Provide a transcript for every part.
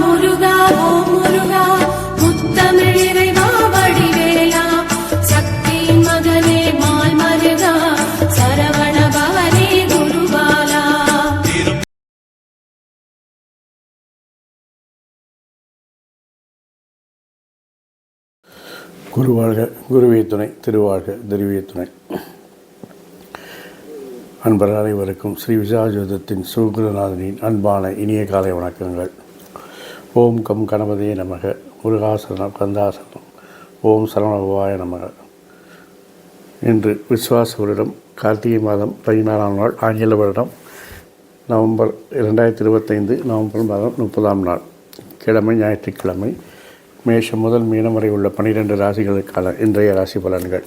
முருகா ஓ முருகா முத்தமிழ் இறைவா வடிவேலா. சக்தியின் மகனே மால் மருகா சரவண பவனே குருபாலா. குருவாழ்க குருவிய துணை திருவாழ்க திருவிய துணை. அன்பர் அனைவருக்கும் ஸ்ரீ விசாஜோதத்தின் சுகுலநாதனின் அன்பான இனிய காலை வணக்கங்கள். ஓம் கம் கணபதியே நமக. முருகாசனம் கந்தாசனம் ஓம் சரவணபவாய நமக. இன்று விஸ்வாச வருடம் கார்த்திகை மாதம் பதினாறாம் நாள் ஆங்கில வருடம் நவம்பர் இரண்டாயிரத்தி இருபத்தைந்து நவம்பர் மாதம் முப்பதாம் நாள். கிழமை ஞாயிற்றுக்கிழமை மேஷம் முதல் மீனம் வரை உள்ள பனிரெண்டு ராசிகளுக்கான இன்றைய ராசி பலன்கள்.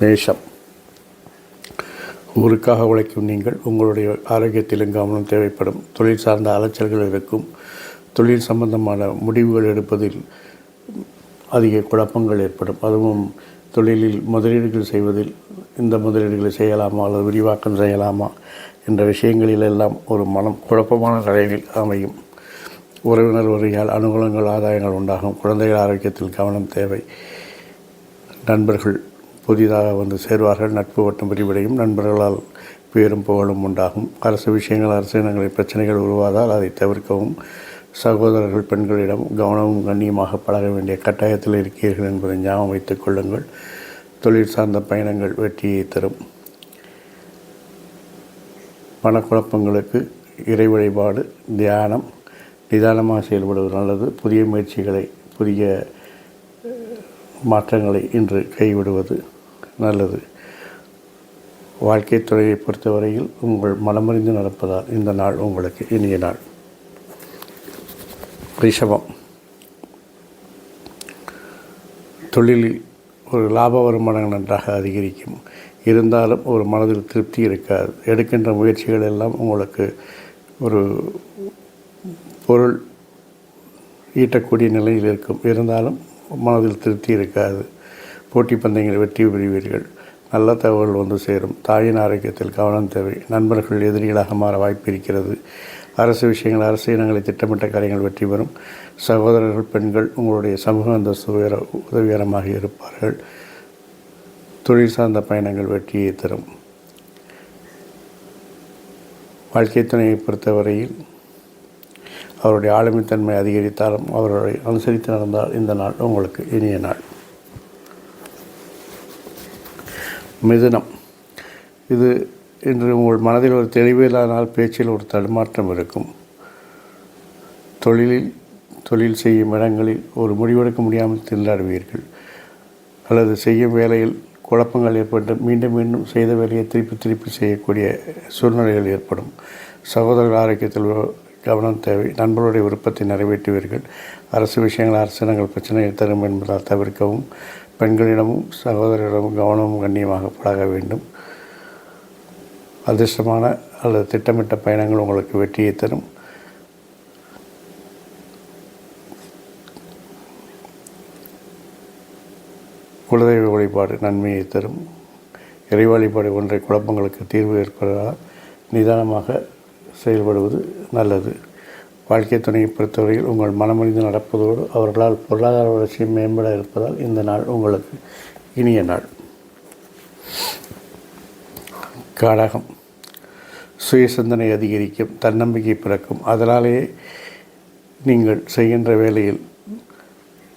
மேஷம். ஊருக்காக உழைக்கும் நீங்கள் உங்களுடைய ஆரோக்கியத்திலும் கவனம் தேவைப்படும். தொழில் சார்ந்த அலைச்சல்கள் இருக்கும். தொழில் சம்பந்தமான முடிவுகள் எடுப்பதில் அதிக குழப்பங்கள் ஏற்படும். அதுவும் தொழிலில் முதலீடுகள் செய்வதில் இந்த முதலீடுகளை செய்யலாமா அல்லது விரிவாக்கம் செய்யலாமா என்ற விஷயங்களிலெல்லாம் ஒரு மனம் குழப்பமான நிலையில் அமையும். உறவினர் வருகையால் அனுகூலங்கள் ஆதாயங்கள் உண்டாகும். குழந்தைகள் ஆரோக்கியத்தில் கவனம் தேவை. நண்பர்கள் புதிதாக வந்து சேர்வார்கள் நட்பு வட்டம் விரிவடையும் நண்பர்களால் பேரும் புகழும் உண்டாகும். அரசு விஷயங்கள் அரசு அரசினங்களில் பிரச்சனைகள் உருவாதால் அதை தவிர்க்கவும் சகோதரர்கள் பெண்களிடம் கவனமும் கண்ணியமாக பழக வேண்டிய கட்டாயத்தில் இருக்கிறீர்கள் என்பதை ஞாபகம் வைத்துக் கொள்ளுங்கள். தொழில் சார்ந்த பயணங்கள் வெற்றியை தரும். பணக்குழப்பங்களுக்கு இறை வழிபாடு தியானம் நிதானமாக செயல்படுவது நல்லது. புதிய முயற்சிகளை புதிய மாற்றங்களை இன்று கைவிடுவது. நல்லது. வாழ்க்கை துறையை பொறுத்தவரையில் உங்கள் மனமறிந்து நடப்பதால் இந்த நாள் உங்களுக்கு இனிய நாள். ரிஷபம். தொழிலில் ஒரு லாப வருமானம் நன்றாக அதிகரிக்கும். இருந்தாலும் ஒரு மனதில் திருப்தி இருக்காது. எடுக்கின்ற முயற்சிகள் எல்லாம் உங்களுக்கு ஒரு பொருள் ஈட்டக்கூடிய நிலையில் இருக்கும். இருந்தாலும் மனதில் திருப்தி இருக்காது. போட்டி பந்தயங்களை வெற்றி பெறுவீர்கள். நல்ல தகவல் வந்து சேரும். தாயின் ஆரோக்கியத்தில் கவனம் தேவை. நண்பர்கள் எதிரிகளாக மாற வாய்ப்பு இருக்கிறது. அரசு விஷயங்கள் அரசு இனங்களை திட்டமிட்ட காரியங்கள் வெற்றி பெறும். சகோதரர்கள் பெண்கள் உங்களுடைய சமூக அந்தஸ்து உயர உதவிகரமாக இருப்பார்கள். தொழில் சார்ந்த பயணங்கள் வெற்றியை தரும். வாழ்க்கை துணையை பொறுத்தவரையில் அவருடைய ஆளுமைத்தன்மை அதிகரித்தாலும் அவர்களை அனுசரித்து நடந்தால் இந்த நாள் உங்களுக்கு இனிய நாள். மிதுனம். இது இன்று உங்கள் மனதில் ஒரு தெளிவில்லானால் பேச்சில் ஒரு தடுமாற்றம் இருக்கும். தொழிலில் தொழில் செய்யும் இடங்களில் ஒரு முடிவெடுக்க முடியாமல் திண்டாடுவீர்கள். அல்லது செய்யும் வேலையில் குழப்பங்கள் ஏற்பட்டு மீண்டும் மீண்டும் செய்த வேலையை திருப்பி திருப்பி செய்யக்கூடிய சூழ்நிலைகள் ஏற்படும். சகோதரர்கள் ஆரோக்கியத்தில் கவனம் தேவை. நண்பர்களுடைய விருப்பத்தை நிறைவேற்றுவீர்கள். அரசு விஷயங்கள் அரசினங்கள் பிரச்சனையை தரும் என்பதால் தவிர்க்கவும். பெண்களிடமும் சகோதரரிடமும் கவனமும் கண்ணியமாக பழக வேண்டும். அதிர்ஷ்டமான அல்லது திட்டமிட்ட பயணங்கள் உங்களுக்கு வெற்றியை தரும். குலதெய்வ வழிபாடு நன்மையை தரும். இறை வழிபாடு ஒன்றை குழப்பங்களுக்கு தீர்வு ஏற்படுவதால் நிதானமாக செயல்படுவது நல்லது. வாழ்க்கை துணையை பொறுத்தவரையில் உங்கள் மனமறிந்து நடப்பதோடு அவர்களால் பொருளாதார வளர்ச்சி மேம்பட இருப்பதால் இந்த நாள் உங்களுக்கு இனிய நாள். கடகம். சுய சிந்தனை அதிகரிக்கும் தன்னம்பிக்கை பிறக்கும். அதனாலேயே நீங்கள் செய்கின்ற வேலையில்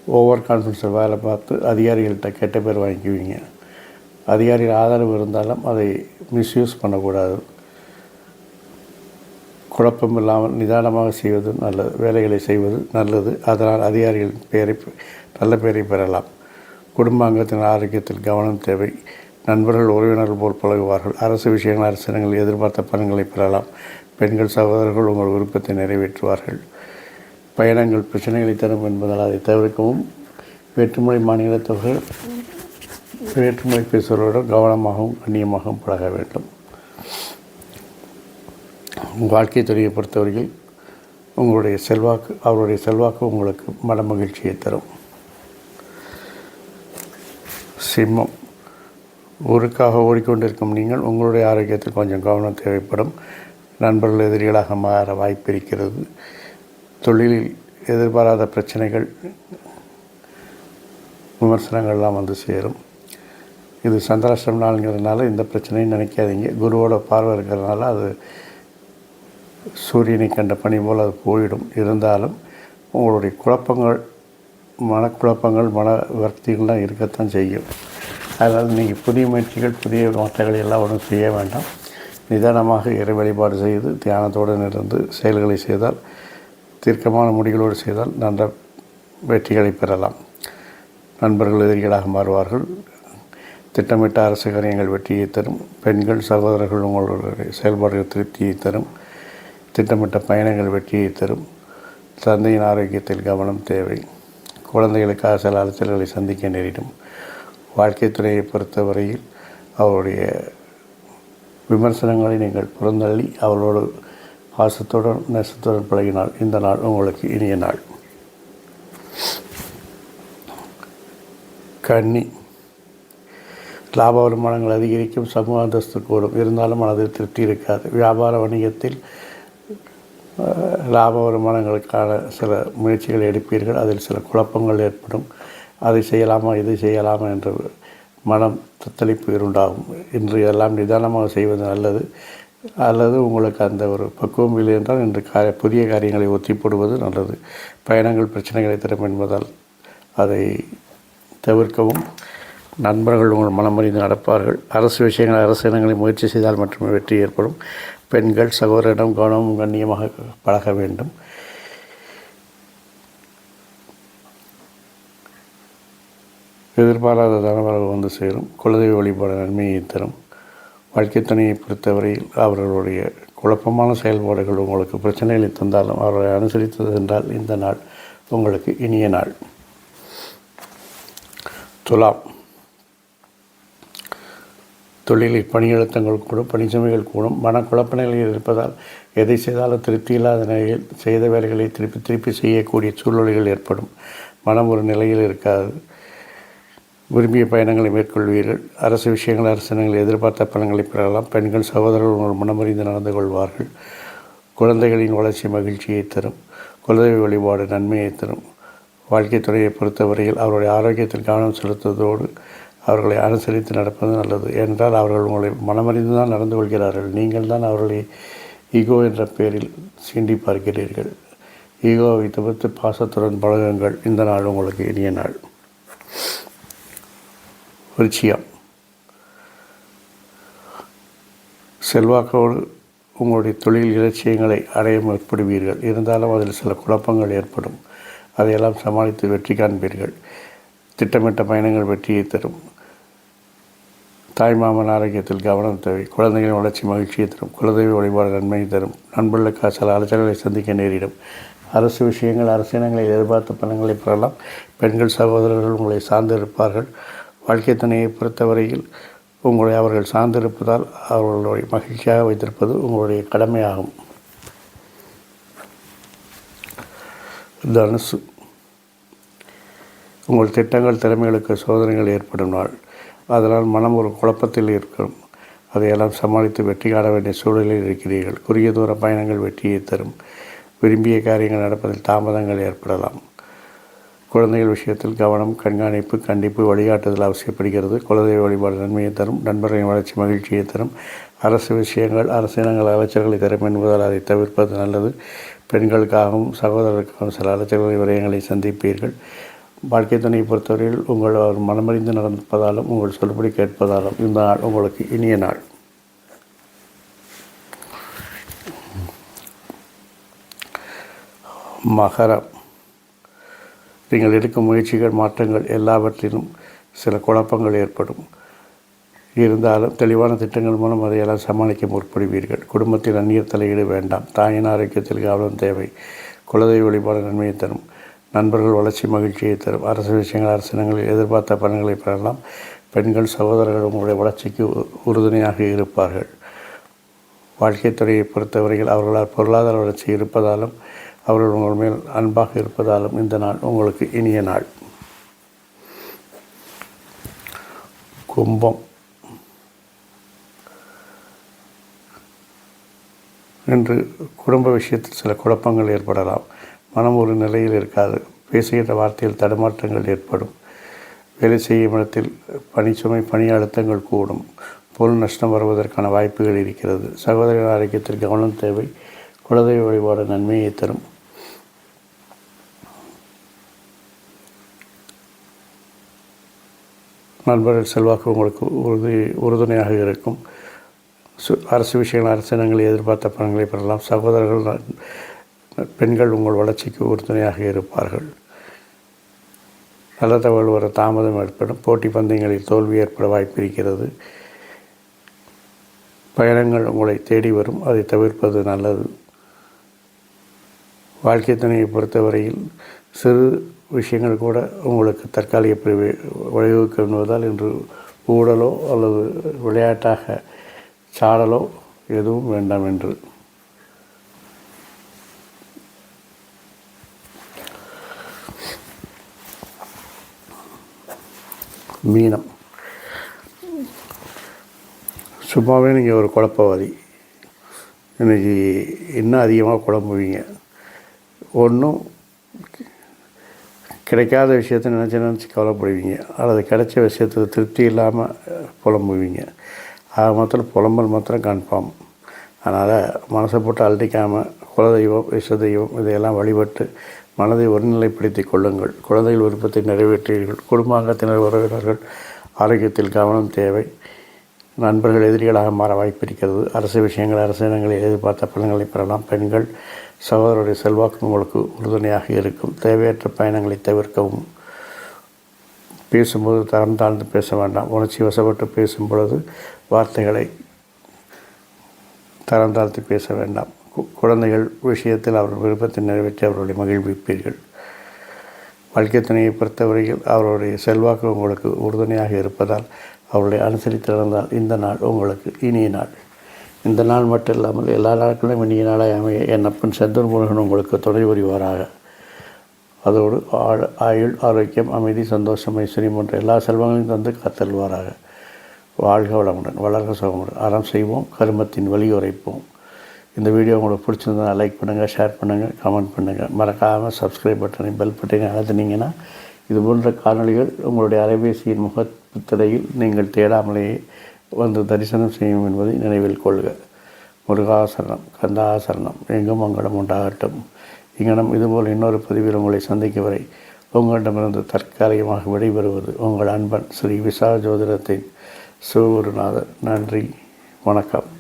ஓவர் கான்ஃபிடன்ஸில் வேலை பார்த்து அதிகாரிகள்கிட்ட கெட்ட பேர் வாங்கிக்குவீங்க. அதிகாரிகள் ஆதரவு இருந்தாலும் அதை மிஸ்யூஸ் பண்ணக்கூடாது. குழப்பம் இல்லாமல் நிதானமாக செய்வது நல்லது வேலைகளை செய்வது நல்லது. அதனால் அதிகாரிகளின் பெயரை நல்ல பெயரை பெறலாம். குடும்பாங்கத்தின் ஆரோக்கியத்தில் கவனம் தேவை. நண்பர்கள் உறவினர்கள் போல் பழகுவார்கள். அரசு விஷயங்கள் அரசினங்கள் எதிர்பார்த்த பலன்களை பெறலாம். பெண்கள் சகோதரர்கள் உங்கள் விருப்பத்தை நிறைவேற்றுவார்கள். பயணங்கள் பிரச்சனைகளை தரும் என்பதால் அதை தவிர்க்கவும். வேற்றுமொழி மாநிலத்தவர்கள் வேற்றுமொழி பேசுவதோடு கவனமாகவும் கண்ணியமாகவும் பழக வேண்டும். வாழ்க்கை துறையை பொறுத்தவரையில் உங்களுடைய செல்வாக்கு அவருடைய செல்வாக்கு உங்களுக்கு மன மகிழ்ச்சியை தரும். சிம்மம். ஊருக்காக ஓடிக்கொண்டிருக்கும் நீங்கள் உங்களுடைய ஆரோக்கியத்தில் கொஞ்சம் கவனம் தேவைப்படும். நண்பர்கள் எதிரிகளாக மாற வாய்ப்பிருக்கிறது தொழிலில் எதிர்பாராத பிரச்சனைகள் விமர்சனங்கள்லாம் வந்து சேரும். இது சந்திராஷ்டம் நாளுங்கிறதுனால இந்த பிரச்சனையும் நினைக்காதீங்க. குருவோட பார்வை இருக்கிறதுனால அது சூரியனை கண்ட பனி போல் அது போயிடும். இருந்தாலும் உங்களுடைய குழப்பங்கள் மனக்குழப்பங்கள் மன விரக்திகள்லாம் இருக்கத்தான் செய்யும். அதனால் நீங்கள் புதிய முயற்சிகள் புதிய மாற்றங்களை எல்லாம் ஒன்றும் செய்ய வேண்டாம். நிதானமாக இறை வழிபாடு செய்து தியானத்துடன் இருந்து செயல்களை செய்தால் தீர்க்கமான முடிகளோடு செய்தால் நல்ல வெற்றிகளை பெறலாம். நண்பர்கள் எதிரிகளாக மாறுவார்கள். திட்டமிட்ட அரசு காரியங்கள் வெற்றியை தரும். பெண்கள் சகோதரர்கள் உங்களுடைய செயல்பாடுகள் திருப்தியை தரும். திட்டமிட்ட பயணங்கள் வெற்றியை தரும். தந்தையின் ஆரோக்கியத்தில் கவனம் தேவை. குழந்தைகளுக்காக சில அலைச்சல்களை சந்திக்க நேரிடும். வாழ்க்கை துறையை பொறுத்தவரையில் அவருடைய விமர்சனங்களை நீங்கள் புறந்தள்ளி அவளோடு பாசத்துடன் நேசத்துடன் பழகினால் இந்த நாள் உங்களுக்கு இனிய நாள். கன்னி. லாப வருமானங்கள் அதிகரிக்கும் சமூக அந்தஸ்து கூடும். இருந்தாலும் மனதில் திருப்தி இருக்காது. வியாபார வணிகத்தில் லாப வருமானங்களுக்கான சில முயற்சிகளை எடுப்பீர்கள். அதில் சில குழப்பங்கள் ஏற்படும். அதை செய்யலாமா இது செய்யலாமா என்ற மனம் தத்தளிப்பு உண்டாகும் இன்று எல்லாம் நிதானமாக செய்வது நல்லது. அல்லது உங்களுக்கு அந்த ஒரு பக்குவம் இல்லை என்றால் இன்று காரிய புதிய காரியங்களை ஒத்தி போடுவது நல்லது. பயணங்கள் பிரச்சனைகளை தரும் என்பதால் அதை தவிர்க்கவும். நண்பர்கள் உங்கள் மனமறிந்து நடப்பார்கள். அரசு விஷயங்கள் அரசு இனங்களை முயற்சி செய்தால் மட்டுமே வெற்றி ஏற்படும். பெண்கள் சகோதரிடம் கவனமும் கண்ணியமாக பழக வேண்டும். எதிர்பாராத தனவரவு வந்து சேரும். குலதெய்வ வழிபாடு நன்மையை தரும். வாழ்க்கை துணையை பொறுத்தவரையில் அவர்களுடைய குழப்பமான செயல்பாடுகள் உங்களுக்கு பிரச்சனைகளை தந்தாலும் அவர்களை அனுசரித்தது என்றால் இந்த நாள் உங்களுக்கு இனிய நாள். துலாம். தொழிலில் பணியழுத்தங்கள் கூடும் பணி சுமைகள் கூடும் மனக்குழப்ப நிலையில் இருப்பதால் எதை செய்தாலும் திருப்தி இல்லாத நிலையில் செய்த வேலைகளை திருப்பி திருப்பி செய்யக்கூடிய சூழ்நிலைகள் ஏற்படும். மனம் ஒரு நிலையில் இருக்காது. விரும்பிய பயணங்களை மேற்கொள்வீர்கள். அரசு விஷயங்கள் அரசாங்கங்கள் எதிர்பார்த்த பலன்களை பெறலாம். பெண்கள் சகோதரர்கள் உங்கள் மனமறிந்து நடந்து கொள்வார்கள். குழந்தைகளின் வளர்ச்சி மகிழ்ச்சியை தரும். குலதெய்வ வழிபாடு நன்மையை தரும். வாழ்க்கை துறையை பொறுத்தவரையில் அவருடைய ஆரோக்கியத்தில் கவனம் செலுத்துவதோடு அவர்களை அனுசரித்து நடப்பது நல்லது. ஏனென்றால் அவர்கள் உங்களை மனமறிந்து தான் நடந்து கொள்கிறார்கள். நீங்கள் தான் அவர்களை ஈகோ என்ற பெயரில் சீண்டி பார்க்கிறீர்கள். ஈகோவை தவிர்த்து பாசத்துடன் பழகுங்கள். இந்த நாள் உங்களுக்கு இனிய நாள். விருச்சியம் செல்வாக்கோடு உங்களுடைய தொழில் இலட்சியங்களை அடைய முற்படுவீர்கள். இருந்தாலும் அதில் சில குழப்பங்கள் ஏற்படும். அதையெல்லாம் சமாளித்து வெற்றி காண்பீர்கள். திட்டமிட்ட பயணங்கள் வெற்றியை தரும். தாய்மாமன் ஆரோக்கியத்தில் கவனம் தேவை. குழந்தைகளின் வளர்ச்சி மகிழ்ச்சியை தரும். குலதெய்வ வழிபாடு நன்மையை தரும். நண்பர்களுக்கு சில அலைச்சல்களை சந்திக்க நேரிடும். அரசு விஷயங்கள் அரசினங்களை எதிர்பார்த்த பணங்களை பெறலாம். பெண்கள் சகோதரர்கள் உங்களை சார்ந்திருப்பார்கள். வாழ்க்கை துணையை பொறுத்தவரையில் உங்களை அவர்கள் சார்ந்திருப்பதால் அவர்களுடைய மகிழ்ச்சியாக வைத்திருப்பது உங்களுடைய கடமையாகும். தனுசு. உங்கள் திட்டங்கள் திறமைகளுக்கு சோதனைகள் ஏற்படும் நாள். அதனால் மனம் ஒரு குழப்பத்தில் இருக்கும். அதையெல்லாம் சமாளித்து வெற்றி காண வேண்டிய சூழலில் இருக்கிறீர்கள். குறுகிய தூர பயணங்கள் வெற்றியை தரும். விரும்பிய காரியங்கள் நடப்பதில் தாமதங்கள் ஏற்படலாம். குழந்தைகள் விஷயத்தில் கவனம் கண்காணிப்பு கண்டிப்பு வழிகாட்டுதல் அவசியப்படுகிறது. குலதெய்வ வழிபாடு நன்மையை தரும். நண்பர்களின் வளர்ச்சி மகிழ்ச்சியை தரும். அரசு விஷயங்கள் அரசினங்கள் அலைச்சல்களை தரும் என்பதால் அதை தவிர்ப்பது நல்லது. பெண்களுக்காகவும் சகோதரருக்காகவும் சில அலைச்சல்களை விரயங்களை சந்திப்பீர்கள். வாழ்க்கை துணையை பொறுத்தவரையில் உங்கள் அவர் மனமறிந்து நடப்பதாலும் உங்கள் சொல்படி கேட்பதாலும் இந்த நாள் உங்களுக்கு இனிய நாள். மகரம். நீங்கள் எடுக்கும் முயற்சிகள் மாற்றங்கள் எல்லாவற்றிலும் சில குழப்பங்கள் ஏற்படும். இருந்தாலும் தெளிவான திட்டங்கள் மூலம் அதையெல்லாம் சமாளிக்க முற்படுவீர்கள். குடும்பத்தில் அந்நியர் தலையீடு வேண்டாம். தாயின் ஆரோக்கியத்தில் கவனம் தேவை. குலதெய்வ வழிபாடு நன்மையை தரும். நண்பர்கள் வளர்ச்சி மகிழ்ச்சியை தரும். அரசு விஷயங்கள் அரசினங்களில் எதிர்பார்த்த பலன்களை பெறலாம். பெண்கள் சகோதரர்கள் உங்களுடைய வளர்ச்சிக்கு உ- உறுதுணையாக இருப்பார்கள். வாழ்க்கைத் துறையை பொறுத்தவரையில் அவர்களால் பொருளாதார வளர்ச்சி இருப்பதாலும் அவர்கள் உங்கள் மேல் அன்பாக இருப்பதாலும் இந்த நாள் உங்களுக்கு இனிய நாள். கும்பம். என்று குடும்ப விஷயத்தில் சில குழப்பங்கள் ஏற்படலாம். மனம் ஒரு நிலையில் இருக்காது. பேசுகின்ற வார்த்தையில் தடுமாற்றங்கள் ஏற்படும். வேலை செய்யும் இடத்தில் பணிச்சுமை பணி அழுத்தங்கள் கூடும். பொருள் நஷ்டம் வருவதற்கான வாய்ப்புகள் இருக்கிறது. சகோதரர் ஆரோக்கியத்தில் கவனம் தேவை. குலதெய்வ வழிபாடு நன்மையை தரும். நண்பர்கள் செல்வாக்கு உங்களுக்கு உறுதி உறுதுணையாக இருக்கும். சு அரசு விஷயங்கள் அரசினங்கள் எதிர்பார்த்த பணங்களை பெறலாம். சகோதரர்கள் ந- பெண்கள் உங்கள் வளர்ச்சிக்கு உறுதுணையாக இருப்பார்கள். நல்ல தகவல் வர தாமதம் ஏற்படும். போட்டி பந்தயங்களில் தோல்வி ஏற்பட வாய்ப்பு இருக்கிறது. பயணங்கள் உங்களை தேடி வரும். அதை தவிர்ப்பது நல்லது. வாழ்க்கை துணையை பொறுத்தவரையில் சிறு விஷயங்கள் கூட உங்களுக்கு தற்காலிக பிரிவு வழிவகுக்கும் என்பதால் இன்று ஊடலோ அல்லது விளையாட்டாக சாடலோ எதுவும் வேண்டாம் என்று மீனம். சும்மாவே நீங்கள் ஒரு குழப்பவாதி. இன்றைக்கி இன்னும் அதிகமாக குழம்புவீங்க? ஒன்றும் கிடைக்காத விஷயத்தை நினச்சி நினச்சி கவலைப்படுவீங்க. அல்லது கிடைச்ச விஷயத்தில் திருப்தி இல்லாமல் புலம்புவீங்க. ஆக மாத்திரம் புலம்பல் மாத்திரம் கன்ஃபார்ம் அதனால் மனசை போட்டு அழட்டிக்காமல் குலதெய்வம் விஸ்வ தெய்வம் இதையெல்லாம் வழிபட்டு மனதை ஒருநிலைப்படுத்தி கொள்ளுங்கள். குழந்தைகள் விருப்பத்தை நிறைவேற்றீர்கள் குடும்பாங்கத்தினர் உறவினர்கள் ஆரோக்கியத்தில் கவனம் தேவை. நண்பர்கள் எதிரிகளாக மாற வாய்ப்பு இருக்கிறது அரசு விஷயங்கள் அரசினங்களில் எதிர்பார்த்த பலன்களை பெறலாம். பெண்கள் சகோதரருடைய செல்வாக்கு உங்களுக்கு உறுதுணையாக இருக்கும். தேவையற்ற பயணங்களை தவிர்க்கவும். பேசும்போது தரம் தாழ்ந்து பேச வேண்டாம். உணர்ச்சி வசப்பட்டு பேசும் பொழுது வார்த்தைகளை தரம் தாழ்த்து பேச வேண்டாம். குழந்தைகள் விஷயத்தில் அவர்கள் விருப்பத்தை நிறைவேற்றி அவர்களை மகிழ்விப்பீர்கள் வாழ்க்கை துணையை பொறுத்தவரையில் அவருடைய செல்வாக்கு உங்களுக்கு உறுதுணையாக இருப்பதால் அவர்களை அனுசரித்து நடந்தால் இந்த நாள் உங்களுக்கு இனிய நாள். இந்த நாள் மட்டும் இல்லாமல் எல்லா நாட்களும் இனிய நாளாக அமைய என் அப்பன் செந்தூர் முருகன் உங்களுக்கு துணை புரிவாராக. அதோடு ஆழ் ஆயுள் ஆரோக்கியம் அமைதி சந்தோஷம் ஐஸ்வர்யம் போன்ற எல்லா செல்வங்களையும் தந்து காத்தல்வாராக வாழ்க வளமுடன் வளர்க சுகமுடன் அறம் செய்வோம் கருமத்தின் வழி உரைப்போம் இந்த வீடியோ உங்களுக்கு பிடிச்சிருந்தா லைக் பண்ணுங்கள் ஷேர் பண்ணுங்கள் கமெண்ட் பண்ணுங்கள் மறக்காமல் சப்ஸ்கிரைப் பட்டனை பெல் பட்டனை அழுத்தினீங்கன்னா இது போன்ற காணொலிகள் உங்களுடைய அலைபேசியின் முகத்திரையில் நீங்கள் தேடாமலேயே வந்து தரிசனம் செய்யும் என்பதை நினைவில் கொள்க. முருகாசரணம் கந்தாசரணம் எங்கும் மங்களம் உண்டாகட்டும். இங்கனம் இதுபோல் இன்னொரு பதிவில் உங்களை சந்திக்கும் வரை உங்களிடமிருந்து தற்காலிகமாக விடைபெறுவது உங்கள் அன்பன் ஸ்ரீ விசா ஜோதிடத்தின் சிவகுருநாதர் நன்றி வணக்கம்.